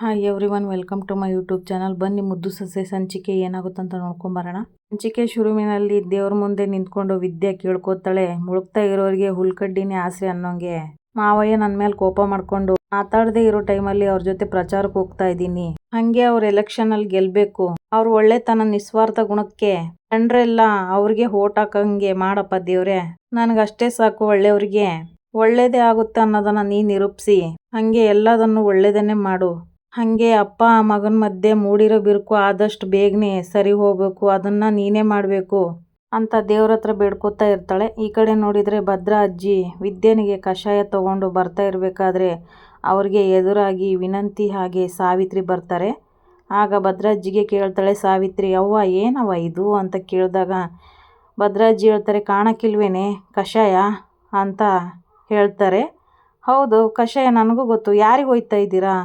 Hi everyone welcome to my YouTube channel ಬನ್ನಿ ಮುದ್ದು ಸಸೆ ಸಂಚಿಕೆ ಏನಾಗುತ್ತಂತ ನೋಡ್ಕೊಂಬರೋಣ. ಸಂಚಿಕೆ ಶುರುವಿನಲ್ಲಿ ದೇವ್ರ ಮುಂದೆ ನಿಂತ್ಕೊಂಡು ವಿದ್ಯೆ ಕೇಳ್ಕೊತಾಳೆ. ಮುಳುಗ್ತಾ ಇರೋರಿಗೆ ಹುಲ್ಕಡ್ಡಿನೇ ಆಸರೆ ಅನ್ನೋಂಗೆ. ಮಾವಯ್ಯ ನನ್ನ ಮೇಲೆ ಕೋಪ ಮಾಡ್ಕೊಂಡು ಮಾತಾಡದೇ ಇರೋ ಟೈಮಲ್ಲಿ ಅವ್ರ ಜೊತೆ ಪ್ರಚಾರಕ್ಕೆ ಹೋಗ್ತಾ ಇದ್ದೀನಿ. ಹಂಗೆ ಅವ್ರ ಎಲೆಕ್ಷನ್ ಅಲ್ಲಿ ಗೆಲ್ಬೇಕು. ಅವ್ರ ಒಳ್ಳೆತನ ನಿಸ್ವಾರ್ಥ ಗುಣಕ್ಕೆ. ಕಂಡ್ರೆಲ್ಲ ಅವ್ರಿಗೆ ಓಟ್ ಹಾಕಂಗೆ ಮಾಡಪ್ಪ ದೇವ್ರೆ. ನನಗಷ್ಟೇ ಸಾಕು ಒಳ್ಳೆಯವ್ರಿಗೆ. ಒಳ್ಳೇದೇ ಆಗುತ್ತೆ ಅನ್ನೋದನ್ನ ನೀ ನಿರೂಪಿಸಿ. ಹಂಗೆ ಎಲ್ಲದನ್ನು ಒಳ್ಳೇದನ್ನೇ ಮಾಡು. ಹಾಗೆ ಅಪ್ಪ ಮಗನ ಮಧ್ಯೆ ಮೂಡಿರೋ ಬಿರುಕು ಆದಷ್ಟು ಬೇಗನೆ ಸರಿ ಹೋಗಬೇಕು, ಅದನ್ನು ನೀನೇ ಮಾಡಬೇಕು ಅಂತ ದೇವ್ರ ಹತ್ರ ಬೇಡ್ಕೊತಾ ಇರ್ತಾಳೆ. ಈ ಕಡೆ ನೋಡಿದರೆ ಭದ್ರಾ ಅಜ್ಜಿ ವಿದ್ಯೆನಿಗೆ ಕಷಾಯ ತಗೊಂಡು ಬರ್ತಾ ಇರಬೇಕಾದ್ರೆ ಅವ್ರಿಗೆ ಎದುರಾಗಿ ವಿನಂತಿ ಹಾಗೆ ಸಾವಿತ್ರಿ ಬರ್ತಾರೆ. ಆಗ ಭದ್ರಾಜ್ಜಿಗೆ ಕೇಳ್ತಾಳೆ, ಸಾವಿತ್ರಿ, ಅವ್ವ ಏನವ್ವ ಇದು ಅಂತ ಕೇಳಿದಾಗ ಭದ್ರಾಜ್ಜಿ ಹೇಳ್ತಾರೆ, ಕಾಣಕ್ಕಿಲ್ವೇನೆ ಕಷಾಯ ಅಂತ ಹೇಳ್ತಾರೆ. ಹೌದು, ಕಷಾಯ ನನಗೂ ಗೊತ್ತು, ಯಾರಿಗೆ ಹೋಯ್ತಾ ಇದ್ದೀರಾ?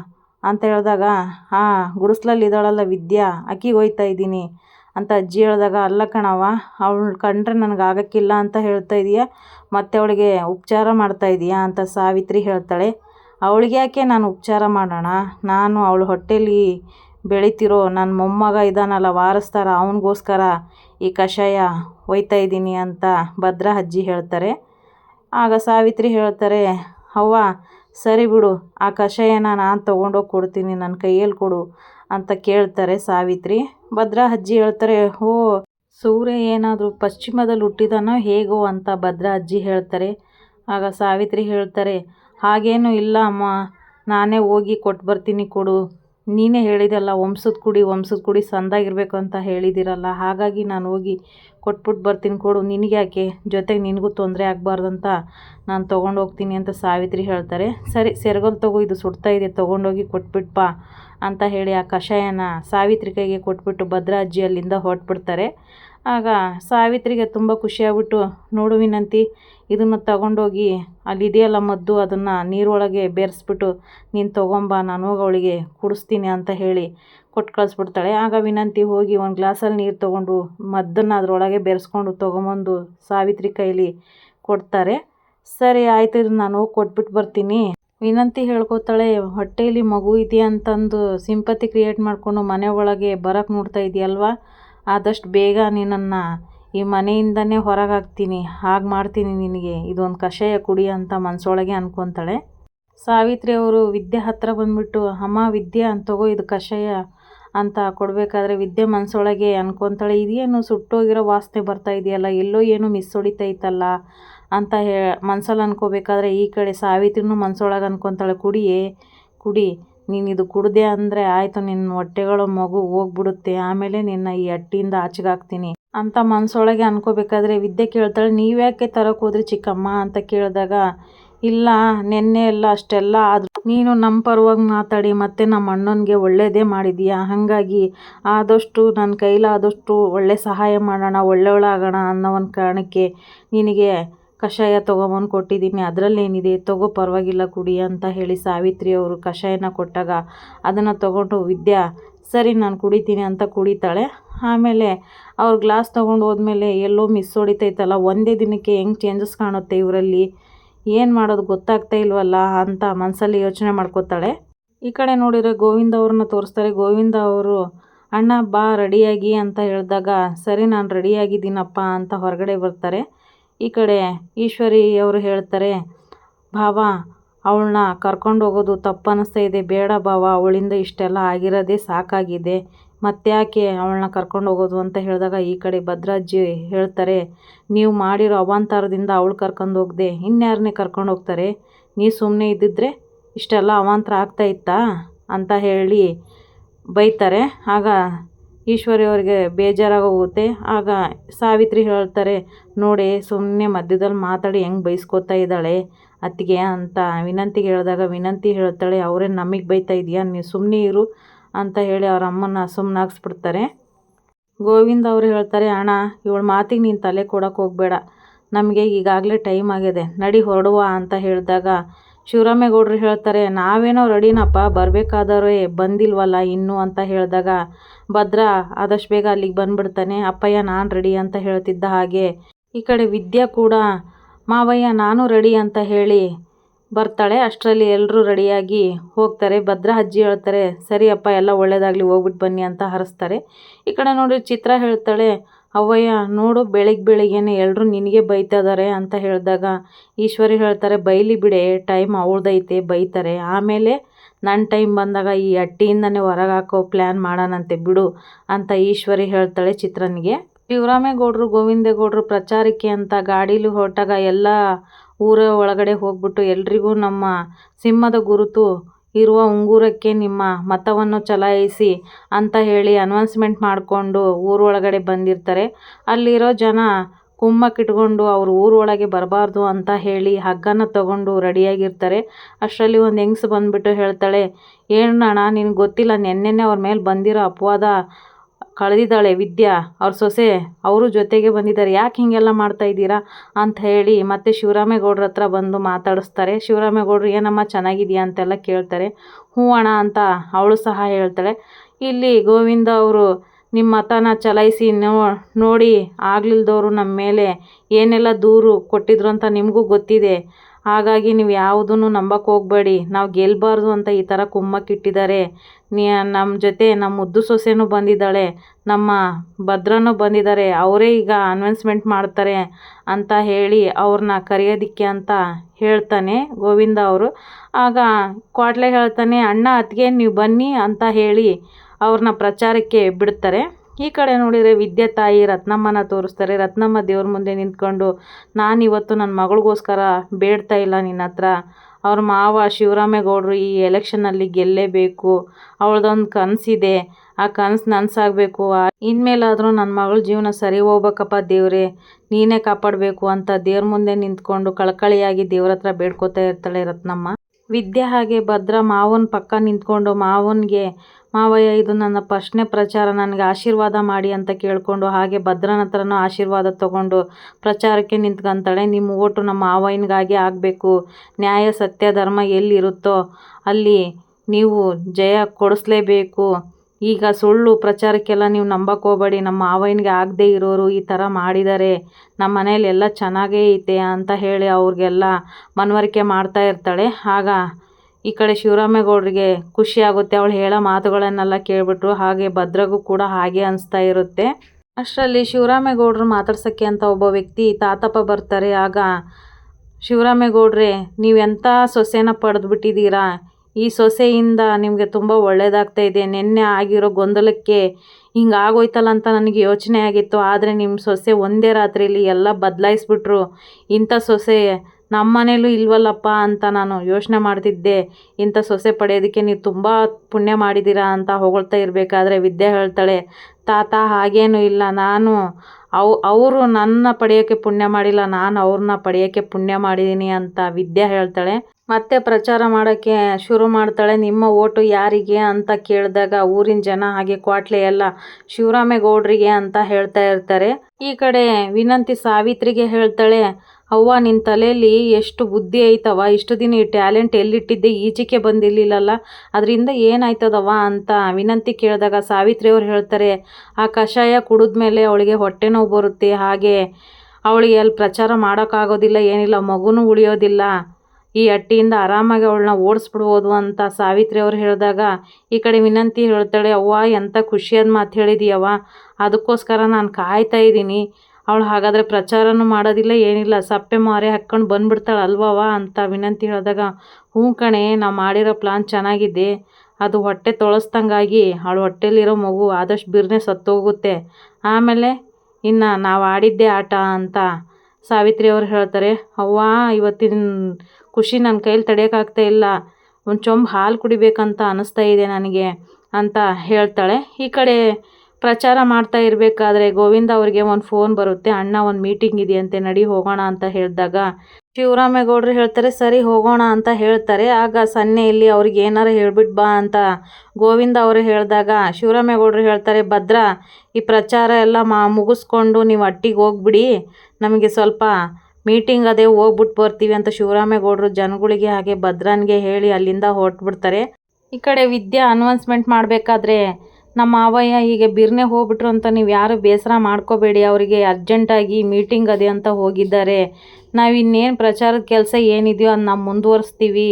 ಅಂತ ಹೇಳಿದಾಗ, ಹಾಂ, ಗುಡಿಸ್ಲಲ್ಲಿ ಇದ್ದಾಳಲ್ಲ ವಿದ್ಯಾ ಆಕಿಗೆ ಹೋಯ್ತಾ ಇದ್ದೀನಿ. ಅಂತ ಅಜ್ಜಿ ಹೇಳಿದಾಗ, ಅಲ್ಲ ಕಣವ್ವ, ಅವಳು ಕಂಡ್ರೆ ನನಗೆ ಆಗೋಕ್ಕಿಲ್ಲ ಅಂತ ಹೇಳ್ತಾ ಇದೀಯಾ, ಮತ್ತು ಅವಳಿಗೆ ಉಪಚಾರ ಮಾಡ್ತಾ ಇದೀಯಾ? ಅಂತ ಸಾವಿತ್ರಿ ಹೇಳ್ತಾಳೆ. ಅವಳಿಗೆ ಯಾಕೆ ನಾನು ಉಪಚಾರ ಮಾಡೋಣ? ನಾನು ಅವಳು ಹೊಟ್ಟೆಲಿ ಬೆಳಿತಿರೋ ನನ್ನ ಮೊಮ್ಮಗ ಇದ್ದಾನಲ್ಲ ವಾರಸ್ತಾರ, ಅವನಿಗೋಸ್ಕರ ಈ ಕಷಾಯ ಒಯ್ತಾ ಇದ್ದೀನಿ ಅಂತ ಭದ್ರ ಅಜ್ಜಿ ಹೇಳ್ತಾರೆ. ಆಗ ಸಾವಿತ್ರಿ ಹೇಳ್ತಾರೆ, ಅವ್ವ ಸರಿ ಬಿಡು, ಆ ಕಷಾಯನ ನಾನು ತೊಗೊಂಡೋಗಿ ಕೊಡ್ತೀನಿ ನನ್ನ ಕೈಯಲ್ಲಿ ಕೊಡು ಅಂತ ಕೇಳ್ತಾರೆ ಸಾವಿತ್ರಿ. ಭದ್ರಾ ಅಜ್ಜಿ ಹೇಳ್ತಾರೆ ಓ ಸೂರ್ಯ ಏನಾದರೂ ಪಶ್ಚಿಮದಲ್ಲಿ ಹುಟ್ಟಿದಾನೋ ಹೇಗೋ ಅಂತ ಭದ್ರಾ ಅಜ್ಜಿ ಹೇಳ್ತಾರೆ. ಆಗ ಸಾವಿತ್ರಿ ಹೇಳ್ತಾರೆ, ಹಾಗೇನೂ ಇಲ್ಲ ಅಮ್ಮ, ನಾನೇ ಹೋಗಿ ಕೊಟ್ಟು ಬರ್ತೀನಿ ಕೊಡು ನೀನೇ ಹೇಳಿದಲ್ಲ ವಂಶದ ಕುಡಿ ವಂಶದ ಕುಡಿ ಸಂದಾಗಿರಬೇಕು ಅಂತ ಹೇಳಿದಿರಲ್ಲ. ಹಾಗಾಗಿ ನಾನು ಹೋಗಿ ಕೊಟ್ಬಿಟ್ಟು ಬರ್ತೀನಿ ಕೊಡು. ನಿನಗೆ ಯಾಕೆ? ಜೊತೆಗೆ ನಿನಗೂ ತೊಂದರೆ ಆಗಬಾರ್ದಂತ ನಾನು ತೊಗೊಂಡು ಹೋಗ್ತೀನಿ ಅಂತ ಸಾವಿತ್ರಿ ಹೇಳ್ತಾರೆ. ಸರಿ, ಸೆರಗಲ್ ತಗೋ, ಇದು ಸುಡ್ತಾ ಇದೆ ತೊಗೊಂಡೋಗಿ ಕೊಟ್ಬಿಟ್ಪಾ ಅಂತ ಹೇಳಿ ಆ ಕಷಾಯನ ಸಾವಿತ್ರಿ ಕೈಗೆ ಕೊಟ್ಬಿಟ್ಟು ಭದ್ರಾಜ್ಜಿ ಅಲ್ಲಿಂದ ಹೊರಟ್ಬಿಡ್ತಾರೆ. ಆಗ ಸಾವಿತ್ರಿಗೆ ತುಂಬ ಖುಷಿಯಾಗ್ಬಿಟ್ಟು, ನೋಡು ವಿನಂತಿ, ಇದನ್ನು ತಗೊಂಡೋಗಿ ಅಲ್ಲಿದೆಯಲ್ಲ ಮದ್ದು, ಅದನ್ನು ನೀರೊಳಗೆ ಬೆರೆಸ್ಬಿಟ್ಟು ನೀನು ತೊಗೊಂಬ, ನಾನು ಹೋಗಿ ಅವಳಿಗೆ ಕುಡಿಸ್ತೀನಿ ಅಂತ ಹೇಳಿ ಕೊಟ್ಟು ಕಳಿಸ್ಬಿಡ್ತಾಳೆ. ಆಗ ವಿನಂತಿ ಹೋಗಿ ಒಂದು ಗ್ಲಾಸಲ್ಲಿ ನೀರು ತೊಗೊಂಡು ಮದ್ದನ್ನು ಅದರೊಳಗೆ ಬೆರೆಸ್ಕೊಂಡು ತೊಗೊಂಬಂದು ಸಾವಿತ್ರಿ ಕೈಲಿ ಕೊಡ್ತಾರೆ. ಸರಿ ಆಯಿತು ಇದನ್ನು ನಾನು ಹೋಗಿ ಕೊಟ್ಬಿಟ್ಟು ಬರ್ತೀನಿ. ವಿನಂತಿ ಹೇಳ್ಕೊತಾಳೆ ಹೊಟ್ಟೆಯಲ್ಲಿ ಮಗು ಇದೆಯಾ? ಅಂತಂದು ಸಿಂಪತಿ ಕ್ರಿಯೇಟ್ ಮಾಡಿಕೊಂಡು ಮನೆ ಒಳಗೆ ಬರೋಕ್ಕೆ ನೋಡ್ತಾ ಇದೆಯಲ್ವಾ? ಆದಷ್ಟು ಬೇಗ ನಿನ್ನನ್ನು ಈ ಮನೆಯಿಂದನೇ ಹೊರಗೆ ಹಾಕ್ತೀನಿ ಹಾಗೆ ಮಾಡ್ತೀನಿ ನಿನಗೆ. ಇದೊಂದು ಕಷಾಯ ಕುಡಿ ಅಂತ ಮನಸೊಳಗೆ ಅನ್ಕೊತಾಳೆ. ಸಾವಿತ್ರಿ ಅವರು, ವಿದ್ಯೆ ಹತ್ತಿರ ಬಂದುಬಿಟ್ಟು, ಅಮ್ಮ, ವಿದ್ಯೆ ಅಂತ ತಗೋ ಇದು ಕಷಾಯ ಅಂತ ಕೊಡಬೇಕಾದ್ರೆ ವಿದ್ಯೆ ಮನಸೊಳಗೆ ಅನ್ಕೊತಾಳೆ. ಇದೇನು ಸುಟ್ಟೋಗಿರೋ ವಾಸನೆ ಬರ್ತಾ ಇದೆಯಲ್ಲ, ಎಲ್ಲೋ ಏನೋ ಮಿಸ್ ಹೊಡಿತೈತಲ್ಲ ಅಂತ ಹೇ, ಮನ್ಸಲ್ಲಿ ಅನ್ಕೋಬೇಕಾದ್ರೆ ಈ ಕಡೆ ಸಾವಿತ್ರಿನೂ ಮನ್ಸೊಳಗೆ ಅನ್ಕೊತಾಳೆ. ಕುಡಿಯೇ, ಕುಡಿ. ನೀನು ಇದು ಕುಡ್ದೆ ಅಂದರೆ ಆಯಿತು ನಿನ್ನ ಹೊಟ್ಟೆಗಳ ಮಗು ಹೋಗ್ಬಿಡುತ್ತೆ, ಆಮೇಲೆ ನಿನ್ನ ಈ ಹಟ್ಟಿಯಿಂದ ಆಚೆಗೆ ಹಾಕ್ತೀನಿ ಅಂತ ಮನಸ್ಸೊಳಗೆ ಅನ್ಕೋಬೇಕಾದ್ರೆ ವಿದ್ಯೆ ಕೇಳ್ತಾಳೆ. ನೀವ್ಯಾಕೆ ತರಕ್ಕೆ ಹೋದ್ರಿ ಚಿಕ್ಕಮ್ಮ ಅಂತ ಕೇಳಿದಾಗ, ಇಲ್ಲ, ನೆನ್ನೆ ಎಲ್ಲ ಅಷ್ಟೆಲ್ಲ ಆದರೂ ನೀನು ನಮ್ಮ ಪರವಾಗಿ ಮಾತಾಡಿ, ಮತ್ತೆ ನಮ್ಮ ಅಣ್ಣನಿಗೆ ಒಳ್ಳೆಯದೇ ಮಾಡಿದೀಯಾ? ಹಾಗಾಗಿ ಆದಷ್ಟು ನನ್ನ ಕೈಲಾದಷ್ಟು ಒಳ್ಳೆ ಸಹಾಯ ಮಾಡೋಣ ಒಳ್ಳೆಯವಳಾಗೋಣ ಅನ್ನೋ ಒಂದು ಕಾರಣಕ್ಕೆ ನಿನಗೆ ಕಷಾಯ ತೊಗೊಂಬಂದು ಕೊಟ್ಟಿದ್ದೀನಿ ಅದರಲ್ಲೇನಿದೆ? ತಗೋ ಪರವಾಗಿಲ್ಲ ಕುಡಿ ಅಂತ ಹೇಳಿ ಸಾವಿತ್ರಿ ಅವರು ಕಷಾಯನ ಕೊಟ್ಟಾಗ ಅದನ್ನು ತೊಗೊಂಡು, ವಿದ್ಯಾ, ಸರಿ ನಾನು ಕುಡಿತೀನಿ ಅಂತ ಕುಡಿತಾಳೆ. ಆಮೇಲೆ ಅವ್ರು ಗ್ಲಾಸ್ ತೊಗೊಂಡು ಹೋದ್ಮೇಲೆ ಎಲ್ಲೋ ಮಿಸ್ ಹೊಡಿತೈತಲ್ಲ, ಒಂದೇ ದಿನಕ್ಕೆ ಹೆಂಗೆ ಚೇಂಜಸ್ ಕಾಣುತ್ತೆ ಇವರಲ್ಲಿ? ಏನು ಮಾಡೋದು ಗೊತ್ತಾಗ್ತಾ ಇಲ್ವಲ್ಲ ಅಂತ ಮನಸ್ಸಲ್ಲಿ ಯೋಚನೆ ಮಾಡ್ಕೋತಾಳೆ. ಈ ಕಡೆ ನೋಡಿದರೆ ಗೋವಿಂದ ಅವ್ರನ್ನ ತೋರಿಸ್ತಾರೆ. ಗೋವಿಂದ ಅವರು, ಅಣ್ಣ ಬಾ ರೆಡಿಯಾಗಿ ಅಂತ ಹೇಳಿದಾಗ, ಸರಿ ನಾನು ರೆಡಿಯಾಗಿದ್ದೀನಪ್ಪ ಅಂತ ಹೊರಗಡೆ ಬರ್ತಾರೆ. ಈ ಕಡೆ ಈಶ್ವರಿ ಅವರು ಹೇಳ್ತಾರೆ, ಭಾವ, ಅವಳನ್ನ ಕರ್ಕೊಂಡು ಹೋಗೋದು ತಪ್ಪು ಅನ್ನಿಸ್ತಾ ಇದೆ. ಬೇಡ ಭಾವ, ಅವಳಿಂದ ಇಷ್ಟೆಲ್ಲ ಆಗಿರೋದೇ ಸಾಕಾಗಿದೆ. ಮತ್ತ್ಯಾಕೆ ಅವಳನ್ನ ಕರ್ಕೊಂಡು ಹೋಗೋದು ಅಂತ ಹೇಳಿದಾಗ ಈ ಕಡೆ ಭದ್ರಾಜ್ಜಿ ಹೇಳ್ತಾರೆ, ನೀವು ಮಾಡಿರೋ ಅವಾಂತರದಿಂದ ಅವಳು ಕರ್ಕೊಂಡು ಹೋಗದೆ ಇನ್ಯಾರನ್ನೇ ಕರ್ಕೊಂಡು ಹೋಗ್ತಾರೆ ನೀವು ಸುಮ್ಮನೆ ಇದ್ದಿದ್ರೆ ಇಷ್ಟೆಲ್ಲ ಅವಾಂತರ ಆಗ್ತಾ ಇತ್ತಾ? ಅಂತ ಹೇಳಿ ಬೈತಾರೆ. ಆಗ ಈಶ್ವರಿ ಅವರಿಗೆ ಬೇಜಾರಾಗೋಗುತ್ತೆ. ಆಗ ಸಾವಿತ್ರಿ ಹೇಳ್ತಾರೆ, ನೋಡಿ ಸುಮ್ಮನೆ ಮಧ್ಯದಲ್ಲಿ ಮಾತಾಡಿ ಹೆಂಗೆ ಬೈಸ್ಕೊತಾ ಇದ್ದಾಳೆ ಅತ್ತಿಗೆ ಅಂತ. ವಿನಂತಿಗೆ ಹೇಳಿದಾಗ ವಿನಂತಿ ಹೇಳ್ತಾಳೆ, ಅವರೇ ನಮಗೆ ಬೈತಾ ಇದೆಯಾ ನೀವು ಸುಮ್ಮನೆ ಇರು ಅಂತ ಹೇಳಿ ಅವ್ರ ಅಮ್ಮನ ಸುಮ್ಮನಾಗಿಸ್ಬಿಡ್ತಾರೆ ಗೋವಿಂದ ಅವರು ಹೇಳ್ತಾರೆ, ಅಣ್ಣ, ಇವಳ ಮಾತಿಗೆ ನೀನು ತಲೆ ಕೊಡೋಕೆ ಹೋಗಬೇಡ. ನಮಗೆ ಈಗಾಗಲೇ ಟೈಮ್ ಆಗಿದೆ. ನಡಿ ಹೊರಡುವ ಅಂತ ಹೇಳಿದಾಗ ಶಿವರಾಮೇಗೌಡರು ಹೇಳ್ತಾರೆ, ನಾವೇನೋ ರೆಡಿನಪ್ಪ, ಬರಬೇಕಾದವ್ರೆ, ಬಂದಿಲ್ವಲ್ಲ ಇನ್ನೂ ಅಂತ ಹೇಳಿದಾಗ, ಭದ್ರ, ಆದಷ್ಟು ಬೇಗ ಅಲ್ಲಿಗೆ ಬಂದುಬಿಡ್ತಾನೆ, ಅಪ್ಪಯ್ಯ ನಾನು ರೆಡಿ ಅಂತ ಹೇಳ್ತಿದ್ದ ಹಾಗೆ. ಈ ಕಡೆ ವಿದ್ಯಾ ಕೂಡ, ಮಾವಯ್ಯ, ನಾನು ರೆಡಿ ಅಂತ ಹೇಳಿ ಬರ್ತಾಳೆ. ಅಷ್ಟರಲ್ಲಿ ಎಲ್ಲರೂ ರೆಡಿಯಾಗಿ ಹೋಗ್ತಾರೆ. ಭದ್ರ ಅಜ್ಜಿ ಹೇಳ್ತಾರೆ ಸರಿಯಪ್ಪ ಎಲ್ಲ ಒಳ್ಳೆಯದಾಗಲಿ ಹೋಗ್ಬಿಟ್ಟು ಬನ್ನಿ ಅಂತ ಹರಿಸ್ತಾರೆ. ಈ ಕಡೆ ನೋಡಿ ಚಿತ್ರ ಹೇಳ್ತಾಳೆ ಅವ್ವಯ್ಯ, ನೋಡು ಬೆಳಿಗ್ಗೆ ಬೆಳಿಗ್ಗೆನೆ ಎಲ್ಲರೂ ನಿನಗೆ ಬೈತಾ ಇದ್ದಾರೆ ಅಂತ ಹೇಳಿದಾಗ ಈಶ್ವರಿ ಹೇಳ್ತಾರೆ, ಬೈಲಿ ಬಿಡೆ, ಟೈಮ್ ಅವ್ಳದೈತೆ, ಬೈತಾರೆ. ಆಮೇಲೆ ನನ್ನ ಟೈಮ್ ಬಂದಾಗ ಈ ಅಟ್ಟಿಯಿಂದನೇ ಹೊರಗೆ ಹಾಕೋ ಪ್ಲ್ಯಾನ್ ಮಾಡೋಣಂತೆ ಬಿಡು ಅಂತ ಈಶ್ವರಿ ಹೇಳ್ತಾಳೆ ಚಿತ್ರನಿಗೆ. ಶಿವರಾಮೇಗೌಡರು, ಗೋವಿಂದೇಗೌಡರು ಪ್ರಚಾರಕ್ಕೆ ಅಂತ ಗಾಡೀಲಿ ಹೊರಟಾಗ ಎಲ್ಲ ಊರ ಒಳಗಡೆ ಹೋಗ್ಬಿಟ್ಟು ಎಲ್ರಿಗೂ ನಮ್ಮ ಸಿಂಹದ ಗುರುತು ಇರುವ ಉಂಗುರಕ್ಕೆ ನಿಮ್ಮ ಮತವನ್ನು ಚಲಾಯಿಸಿ ಅಂತ ಹೇಳಿ ಅನೌನ್ಸ್ಮೆಂಟ್ ಮಾಡಿಕೊಂಡು ಊರೊಳಗಡೆ ಬಂದಿರ್ತಾರೆ. ಅಲ್ಲಿರೋ ಜನ ಕುಮ್ಮಕ್ಕಿಟ್ಕೊಂಡು ಅವರು ಊರೊಳಗೆ ಬರಬಾರ್ದು ಅಂತ ಹೇಳಿ ಹಗ್ಗನ ತಗೊಂಡು ರೆಡಿಯಾಗಿರ್ತಾರೆ. ಅಷ್ಟರಲ್ಲಿ ಒಂದು ಹೆಂಗ್ಸು ಬಂದುಬಿಟ್ಟು ಹೇಳ್ತಾಳೆ, ಏನು ಅಣ್ಣ, ನಿನಗೆ ಗೊತ್ತಿಲ್ಲ, ನೆನ್ನೆನೇ ಅವ್ರ ಮೇಲೆ ಬಂದಿರೋ ಅಪವಾದ ಕಳೆದಿದ್ದಾಳೆ ವಿದ್ಯಾ, ಅವ್ರ ಸೊಸೆ, ಅವರು ಜೊತೆಗೆ ಬಂದಿದ್ದಾರೆ, ಯಾಕೆ ಹೀಗೆಲ್ಲ ಮಾಡ್ತಾ ಇದ್ದೀರಾ ಅಂತ ಹೇಳಿ ಮತ್ತೆ ಶಿವರಾಮೇಗೌಡ್ರ ಹತ್ರ ಬಂದು ಮಾತಾಡಿಸ್ತಾರೆ. ಶಿವರಾಮೇಗೌಡರು, ಏನಮ್ಮ ಚೆನ್ನಾಗಿದೆಯಾ ಅಂತೆಲ್ಲ ಕೇಳ್ತಾರೆ. ಹ್ಞೂ ಅಣ್ಣ ಅಂತ ಅವಳು ಸಹ ಹೇಳ್ತಾಳೆ. ಇಲ್ಲಿ ಗೋವಿಂದ ಅವರು ನಿಮ್ಮ ಮತನ ಚಲಾಯಿಸಿ ನೋ, ನೋಡಿ ಆಗ್ಲಿಲ್ದವರು ನಮ್ಮ ಮೇಲೆ ಏನೆಲ್ಲ ದೂರು ಕೊಟ್ಟಿದ್ರು ಅಂತ ನಿಮಗೂ ಗೊತ್ತಿದೆ. ಹಾಗಾಗಿ ನೀವು ಯಾವುದನ್ನು ನಂಬಕ್ಕೆ ಹೋಗಬೇಡಿ. ನಾವು ಗೆಲ್ಲಬಾರ್ದು ಅಂತ ಈ ಥರ ಕುಮ್ಮಕ್ಕಿಟ್ಟಿದ್ದಾರೆ. ನಮ್ಮ ಜೊತೆ ನಮ್ಮ ಮುದ್ದು ಸೊಸೆನೂ ಬಂದಿದ್ದಾಳೆ. ನಮ್ಮ ಭದ್ರನೂ ಬಂದಿದ್ದಾರೆ. ಅವರೇ ಈಗ ಅನೌನ್ಸ್ಮೆಂಟ್ ಮಾಡ್ತಾರೆ ಅಂತ ಹೇಳಿ ಅವ್ರನ್ನ ಕರೆಯೋದಿಕ್ಕೆ ಅಂತ ಹೇಳ್ತಾನೆ ಗೋವಿಂದ ಅವರು. ಆಗ ಕ್ವಾಟ್ಲೆ ಹೇಳ್ತಾನೆ, ಅಣ್ಣ, ಅತ್ತಿಗೆ ನೀವು ಬನ್ನಿ ಅಂತ ಹೇಳಿ ಅವ್ರನ್ನ ಪ್ರಚಾರಕ್ಕೆ ಬಿಡ್ತಾರೆ. ಈ ಕಡೆ ನೋಡಿದರೆ ವಿದ್ಯೆ ತಾಯಿ ರತ್ನಮ್ಮನ ತೋರಿಸ್ತಾರೆ. ರತ್ನಮ್ಮ ದೇವ್ರ ಮುಂದೆ ನಿಂತ್ಕೊಂಡು, ನಾನು ಇವತ್ತು ನನ್ನ ಮಗಳಿಗೋಸ್ಕರ ಬೇಡ್ತಾ ಇಲ್ಲ ನಿನ್ನ ಹತ್ರ. ಅವ್ರ ಮಾವ ಶಿವರಾಮೇಗೌಡರು ಈ ಎಲೆಕ್ಷನ್ನಲ್ಲಿ ಗೆಲ್ಲೇಬೇಕು. ಅವಳದೊಂದು ಕನಸಿದೆ ಆ ಕನಸು ನನಸಾಗಬೇಕು. ಇನ್ಮೇಲಾದರೂ ನನ್ನ ಮಗಳ ಜೀವನ ಸರಿ ಹೋಗ್ಬೇಕಪ್ಪ ದೇವರೇ. ನೀನೇ ಕಾಪಾಡಬೇಕು ಅಂತ ದೇವ್ರ ಮುಂದೆ ನಿಂತ್ಕೊಂಡು ಕಳಕಳಿಯಾಗಿ ದೇವ್ರ ಹತ್ರ ಬೇಡ್ಕೋತಾ ಇರ್ತಾಳೆ ರತ್ನಮ್ಮ. ವಿದ್ಯೆ ಹಾಗೆ ಭದ್ರ ಮಾವನ ಪಕ್ಕ ನಿಂತ್ಕೊಂಡು, ಮಾವನಿಗೆ, ಮಾವಯ್ಯ, ಇದು ನನ್ನ ಫಸ್ಟ್ನೇ ಪ್ರಚಾರ. ನನಗೆ ಆಶೀರ್ವಾದ ಮಾಡಿ ಅಂತ ಕೇಳಿಕೊಂಡು, ಹಾಗೆ ಭದ್ರನ ಹತ್ರನೂ ಆಶೀರ್ವಾದ ತಗೊಂಡು ಪ್ರಚಾರಕ್ಕೆ ನಿಂತ್ಕೊಂತಾಳೆ. ನಿಮ್ಮ ಓಟು ನಮ್ಮ ಮಾವಯ್ಯನಿಗಾಗಿ ಆಗಬೇಕು. ನ್ಯಾಯ, ಸತ್ಯ, ಧರ್ಮ ಎಲ್ಲಿರುತ್ತೋ ಅಲ್ಲಿ ನೀವು ಜಯ ಕೊಡಿಸ್ಲೇಬೇಕು. ಈಗ ಸುಳ್ಳು ಪ್ರಚಾರಕ್ಕೆಲ್ಲ ನೀವು ನಂಬಕ್ಕೆ ಹೋಗಬೇಡಿ. ನಮ್ಮ ಮಾವಯ್ಯನಿಗೆ ಆಗದೇ ಇರೋರು ಈ ಥರ ಮಾಡಿದ್ದಾರೆ. ನಮ್ಮ ಮನೇಲಿ ಎಲ್ಲ ಚೆನ್ನಾಗೇ ಐತೆ ಅಂತ ಹೇಳಿ ಅವ್ರಿಗೆಲ್ಲ ಮನವರಿಕೆ ಮಾಡ್ತಾ ಇರ್ತಾಳೆ. ಆಗ ಈ ಕಡೆ ಶಿವರಾಮೇಗೌಡರಿಗೆ ಖುಷಿ ಆಗುತ್ತೆ. ಅವಳು ಹೇಳೋ ಮಾತುಗಳನ್ನೆಲ್ಲ ಕೇಳಿಬಿಟ್ರು. ಹಾಗೆ ಭದ್ರಗೂ ಕೂಡ ಹಾಗೆ ಅನಿಸ್ತಾ ಇರುತ್ತೆ. ಅಷ್ಟರಲ್ಲಿ ಶಿವರಾಮೇಗೌಡರು ಮಾತಾಡ್ಸೋಕ್ಕೆ ಅಂತ ಒಬ್ಬ ವ್ಯಕ್ತಿ ತಾತಪ್ಪ ಬರ್ತಾರೆ. ಆಗ ಶಿವರಾಮೇಗೌಡ್ರೆ, ನೀವೆಂಥ ಸೊಸೆನ ಪಡೆದ್ಬಿಟ್ಟಿದ್ದೀರಾ? ಈ ಸೊಸೆಯಿಂದ ನಿಮಗೆ ತುಂಬ ಒಳ್ಳೆಯದಾಗ್ತಾ ಇದೆ. ನಿನ್ನೆ ಆಗಿರೋ ಗೊಂದಲಕ್ಕೆ ಹಿಂಗೆ ಆಗೋಯ್ತಲ್ಲ ಅಂತ ನನಗೆ ಯೋಚನೆ ಆಗಿತ್ತು. ಆದರೆ ನಿಮ್ಮ ಸೊಸೆ ಒಂದೇ ರಾತ್ರಿಯಲ್ಲಿ ಎಲ್ಲ ಬದಲಾಯಿಸ್ಬಿಟ್ರು. ಇಂಥ ಸೊಸೆ ನಮ್ಮ ಮನೇಲೂ ಇಲ್ವಲ್ಲಪ್ಪ ಅಂತ ನಾನು ಯೋಚನೆ ಮಾಡ್ತಿದ್ದೆ. ಇಂಥ ಸೊಸೆ ಪಡೆಯೋದಕ್ಕೆ ನೀವು ತುಂಬ ಪುಣ್ಯ ಮಾಡಿದ್ದೀರಾ ಅಂತ ಹೊಗಳ್ತಾ ಇರಬೇಕಾದ್ರೆ ವಿದ್ಯೆ ಹೇಳ್ತಾಳೆ, ತಾತ, ಹಾಗೇನೂ ಇಲ್ಲ. ನಾನು ಅವು, ಅವರು ನನ್ನ ಪಡೆಯೋಕ್ಕೆ ಪುಣ್ಯ ಮಾಡಿಲ್ಲ. ನಾನು ಅವ್ರನ್ನ ಪಡೆಯೋಕ್ಕೆ ಪುಣ್ಯ ಮಾಡಿದ್ದೀನಿ ಅಂತ ವಿದ್ಯೆ ಹೇಳ್ತಾಳೆ. ಮತ್ತೆ ಪ್ರಚಾರ ಮಾಡೋಕ್ಕೆ ಶುರು ಮಾಡ್ತಾಳೆ. ನಿಮ್ಮ ಓಟು ಯಾರಿಗೆ ಅಂತ ಕೇಳಿದಾಗ ಊರಿನ ಜನ ಹಾಗೆ ಕ್ವಾಟ್ಲೆ ಎಲ್ಲ ಶಿವರಾಮೇಗೌಡರಿಗೆ ಅಂತ ಹೇಳ್ತಾ ಇರ್ತಾರೆ. ಈ ಕಡೆ ವಿನಂತಿ ಸಾವಿತ್ರಿಗೆ ಹೇಳ್ತಾಳೆ, ಅವ್ವ ನಿನ್ನ ತಲೆಯಲ್ಲಿ ಎಷ್ಟು ಬುದ್ಧಿ ಐತವ ಇಷ್ಟು ದಿನ ಈ ಟ್ಯಾಲೆಂಟ್ ಎಲ್ಲಿಟ್ಟಿದ್ದೆ, ಈಚೆಗೆ ಬಂದಿರಲಿಲ್ಲಲ್ಲ, ಅದರಿಂದ ಏನಾಯ್ತದವ ಅಂತ ವಿನಂತಿ ಕೇಳಿದಾಗ ಸಾವಿತ್ರಿ ಅವ್ರು ಹೇಳ್ತಾರೆ, ಆ ಕಷಾಯ ಕುಡಿದ್ಮೇಲೆ ಅವಳಿಗೆ ಹೊಟ್ಟೆ ನೋವು ಬರುತ್ತೆ, ಹಾಗೆ ಅವಳಿಗೆ ಅಲ್ಲಿ ಪ್ರಚಾರ ಮಾಡೋಕ್ಕಾಗೋದಿಲ್ಲ, ಏನಿಲ್ಲ, ಮಗುನೂ ಉಳಿಯೋದಿಲ್ಲ. ಈ ಅಟ್ಟಿಯಿಂದ ಆರಾಮಾಗಿ ಅವಳನ್ನ ಓಡಿಸ್ಬಿಡ್ಬೋದು ಅಂತ ಸಾವಿತ್ರಿ ಅವ್ರು ಹೇಳಿದಾಗ, ಈ ಕಡೆ ವಿನಂತಿ ಹೇಳ್ತಾಳೆ, ಅವ್ವ ಎಂಥ ಖುಷಿಯಾದ ಮಾತು ಹೇಳಿದೀಯವ್ವ, ಅದಕ್ಕೋಸ್ಕರ ನಾನು ಕಾಯ್ತಾ ಇದ್ದೀನಿ. ಅವಳು ಹಾಗಾದರೆ ಪ್ರಚಾರನೂ ಮಾಡೋದಿಲ್ಲ, ಏನಿಲ್ಲ, ಸಪ್ಪೆ ಮಾರೆ ಹಾಕ್ಕೊಂಡು ಬಂದ್ಬಿಡ್ತಾಳೆ ಅಲ್ವವ ಅಂತ ವಿನಂತಿ ಹೇಳಿದಾಗ, ಹ್ಞೂ ಕಣೆ ನಾವು ಮಾಡಿರೋ ಪ್ಲಾನ್ ಚೆನ್ನಾಗಿದೆ, ಅದು ಹೊಟ್ಟೆ ತೊಳಸ್ದಂಗಾಗಿ, ಅವಳು ಹೊಟ್ಟೆಲಿರೋ ಮಗು ಆದಷ್ಟು ಬಿರ್ನೆ ಸತ್ತೋಗುತ್ತೆ. ಆಮೇಲೆ, ಇನ್ನು ನಾವು ಆಡಿದ್ದೆ ಆಟ ಅಂತ ಸಾವಿತ್ರಿ ಅವ್ರು ಹೇಳ್ತಾರೆ, ಅವ್ವ, ಇವತ್ತಿನ ಖುಷಿ ನನ್ನ ಕೈಲಿ ತಡೆಯೋಕ್ಕಾಗ್ತಾ ಇಲ್ಲ, ಒಂದು ಚೊಂಬು ಹಾಲು ಕುಡಿಬೇಕಂತ ಅನ್ನಿಸ್ತಾ ಇದೆ ನನಗೆ ಅಂತ ಹೇಳ್ತಾಳೆ. ಈ ಕಡೆ ಪ್ರಚಾರ ಮಾಡ್ತಾ ಇರಬೇಕಾದ್ರೆ ಗೋವಿಂದ ಅವರಿಗೆ ಒಂದು ಫೋನ್ ಬರುತ್ತೆ, ಅಣ್ಣ ಒಂದು ಮೀಟಿಂಗ್ ಇದೆಯಂತೆ, ನಡಿ ಹೋಗೋಣ ಅಂತ ಹೇಳಿದಾಗ ಶಿವರಾಮೇಗೌಡರು ಹೇಳ್ತಾರೆ, ಸರಿ ಹೋಗೋಣ ಅಂತ ಹೇಳ್ತಾರೆ. ಆಗ ಸನ್ನೆಯಲ್ಲಿ ಅವ್ರಿಗೆ ಏನಾರು ಹೇಳ್ಬಿಟ್ಟು ಬಾ ಅಂತ ಗೋವಿಂದ ಅವರು ಹೇಳಿದಾಗ ಶಿವರಾಮೇಗೌಡರು ಹೇಳ್ತಾರೆ, ಭದ್ರ, ಈ ಪ್ರಚಾರ ಎಲ್ಲ ಮಾ, ಮುಗಿಸ್ಕೊಂಡು ನೀವು ಅಟ್ಟಿಗೆ ಹೋಗ್ಬಿಡಿ. ನಮಗೆ ಸ್ವಲ್ಪ ಮೀಟಿಂಗ್ ಅದೇ ಹೋಗ್ಬಿಟ್ಟು ಬರ್ತೀವಿ ಅಂತ ಶಿವರಾಮೇಗೌಡರು ಜನಗಳಿಗೆ ಹಾಗೆ ಭದ್ರನಿಗೆ ಹೇಳಿ ಅಲ್ಲಿಂದ ಹೊರಟ್ಬಿಡ್ತಾರೆ. ಈ ಕಡೆ ವಿದ್ಯಾ ಅನೌನ್ಸ್ಮೆಂಟ್ ಮಾಡಬೇಕಾದ್ರೆ ನಮ್ಮ ಮಾವಯ್ಯ ಹೀಗೆ ಬಿರ್ನೆ ಹೋಗ್ಬಿಟ್ರು ಅಂತ ನೀವು ಯಾರು ಬೇಸರ ಮಾಡ್ಕೋಬೇಡಿ, ಅವರಿಗೆ ಅರ್ಜೆಂಟಾಗಿ ಮೀಟಿಂಗ್ ಅದೇ ಅಂತ ಹೋಗಿದ್ದಾರೆ. ನಾವು ಇನ್ನೇನು ಪ್ರಚಾರದ ಕೆಲಸ ಏನಿದೆಯೋ ಅದು ನಾವು ಮುಂದುವರಿಸ್ತೀವಿ.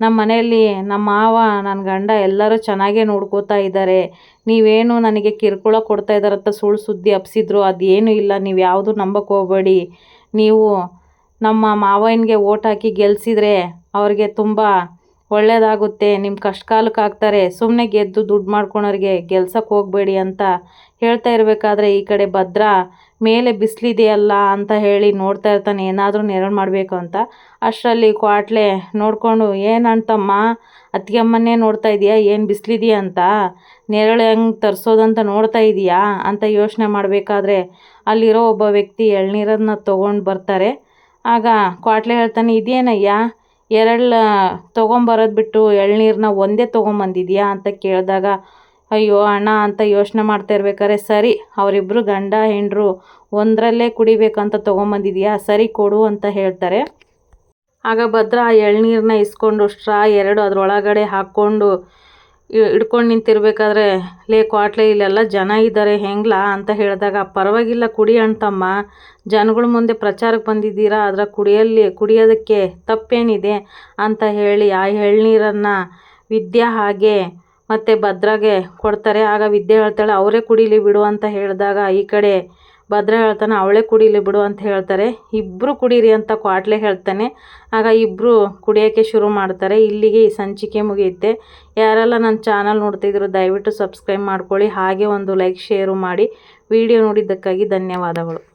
ನಮ್ಮ ಮನೆಯಲ್ಲಿ ನಮ್ಮ ಮಾವ ನನ್ನ ಗಂಡ ಎಲ್ಲರೂ ಚೆನ್ನಾಗೇ ನೋಡ್ಕೋತಾ ಇದ್ದಾರೆ. ನೀವೇನು ನನಗೆ ಕಿರುಕುಳ ಕೊಡ್ತಾ ಇದ್ದಾರಂತ ಸುಳ್ಳು ಸುದ್ದಿ ಹಬ್ಸಿದ್ರು ಅದೇನೂ ಇಲ್ಲ, ನೀವು ಯಾವುದು ನಂಬಕ್ಕೆ ಹೋಗಬೇಡಿ. ನೀವು ನಮ್ಮ ಮಾವಯ್ಯನಿಗೆ ಓಟ್ ಹಾಕಿ ಗೆಲ್ಲಿಸಿದ್ರೆ ಅವ್ರಿಗೆ ತುಂಬ ಒಳ್ಳೆಯದಾಗುತ್ತೆ ನಿಮ್ಮ ಕಷ್ಟ ಕಾಲಕ್ಕೆ ಆಗ್ತಾರೆ ಸುಮ್ಮನೆ ಗೆದ್ದು ದುಡ್ಡು ಮಾಡ್ಕೊಳೋರಿಗೆ ಗೆಲ್ಸಕ್ಕೆ ಹೋಗಬೇಡಿ ಅಂತ ಹೇಳ್ತಾ ಇರಬೇಕಾದ್ರೆ ಈ ಕಡೆ ಭದ್ರ ಮೇಲೆ ಬಿಸಿಲಿದೆಯಲ್ಲ ಅಂತ ಹೇಳಿ ನೋಡ್ತಾ ಇರ್ತಾನೆ, ಏನಾದರೂ ನೆರಳು ಮಾಡಬೇಕು ಅಂತ. ಅಷ್ಟರಲ್ಲಿ ಕ್ವಾಟ್ಲೆ ನೋಡಿಕೊಂಡು ಏನಂತಮ್ಮ ಅತ್ತಿಗೆಮ್ಮನ್ನೇ ನೋಡ್ತಾ ಇದೆಯಾ? ಏನು ಬಿಸಿಲಿದೆಯಾ ಅಂತ? ನೆರಳು ಹೆಂಗೆ ತರಿಸೋದಂತ ನೋಡ್ತಾ ಇದೆಯಾ? ಅಂತ ಯೋಚನೆ ಮಾಡಬೇಕಾದ್ರೆ ಅಲ್ಲಿರೋ ಒಬ್ಬ ವ್ಯಕ್ತಿ ಎಳ್ನೀರನ್ನು ತೊಗೊಂಡು ಬರ್ತಾರೆ. ಆಗ ಕ್ವಾಟ್ಲೆ ಹೇಳ್ತಾನೆ, ಇದೇನಯ್ಯ? ಎರಡು ತೊಗೊಂಬರೋದು ಬಿಟ್ಟು ಎಳ್ನೀರನ್ನ ಒಂದೇ ತೊಗೊಂಬಂದಿದ್ಯಾ ಅಂತ ಕೇಳಿದಾಗ, ಅಯ್ಯೋ ಅಣ್ಣ ಅಂತ ಯೋಚನೆ ಮಾಡ್ತಾ ಇರ್ಬೇಕಾದ್ರೆ ಸರಿ ಅವರಿಬ್ಬರು ಗಂಡ ಹೆಂಡರು ಒಂದರಲ್ಲೇ ಕುಡಿಬೇಕಂತ ತೊಗೊಂಬಂದಿದ್ಯಾ, ಸರಿ ಕೊಡು ಅಂತ ಹೇಳ್ತಾರೆ. ಆಗ ಭದ್ರ ಆ ಎಳ್ನೀರನ್ನ ಇಸ್ಕೊಂಡು ಸ್ಟ್ರಾ ಎರಡು ಅದರೊಳಗಡೆ ಹಾಕ್ಕೊಂಡು ಹಿಡ್ಕೊಂಡು ನಿಂತಿರ್ಬೇಕಾದ್ರೆ, ಲೇ ಕ್ವಾಟ್ಲೆ, ಇಲ್ಲೆಲ್ಲ ಜನ ಇದ್ದಾರೆ ಹೆಂಗ್ಲಾ? ಅಂತ ಹೇಳಿದಾಗ, ಪರವಾಗಿಲ್ಲ ಕುಡಿ ಅಂತಮ್ಮ ಜನಗಳ ಮುಂದೆ ಪ್ರಚಾರಕ್ಕೆ ಬಂದಿದ್ದೀರಾ? ಅದರ ಕುಡಿಯಲ್ಲಿ ಕುಡಿಯೋದಕ್ಕೆ ತಪ್ಪೇನಿದೆ? ಅಂತ ಹೇಳಿ, ಆ ಎಳ್ನೀರನ್ನು ವಿದ್ಯಾ ಹಾಗೆ ಮತ್ತು ಭದ್ರಾಗೆ ಕೊಡ್ತಾರೆ. ಆಗ ವಿದ್ಯೆ ಹೇಳ್ತಾಳೆ, ಅವರೇ ಕುಡೀಲಿ ಬಿಡು ಅಂತ ಹೇಳಿದಾಗ, ಈ ಕಡೆ ಭದ್ರ ಹೇಳ್ತಾನೆ, ಅವಳೇ ಕುಡೀಲಿ ಬಿಡು ಅಂತ ಹೇಳ್ತಾರೆ. ಇಬ್ಬರು ಕುಡೀರಿ ಅಂತ ಕ್ವಾಟ್ಲೆ ಹೇಳ್ತಾನೆ. ಆಗ ಇಬ್ಬರು ಕುಡಿಯೋಕ್ಕೆ ಶುರು ಮಾಡ್ತಾರೆ. ಇಲ್ಲಿಗೆ ಈ ಸಂಚಿಕೆ ಮುಗಿಯುತ್ತೆ. ಯಾರೆಲ್ಲ ನನ್ನ ಚಾನಲ್ ನೋಡ್ತಿದ್ರು ದಯವಿಟ್ಟು ಸಬ್ಸ್ಕ್ರೈಬ್ ಮಾಡ್ಕೊಳ್ಳಿ. ಹಾಗೆ ಒಂದು ಲೈಕ್, ಶೇರು ಮಾಡಿ. ವಿಡಿಯೋ ನೋಡಿದ್ದಕ್ಕಾಗಿ ಧನ್ಯವಾದಗಳು.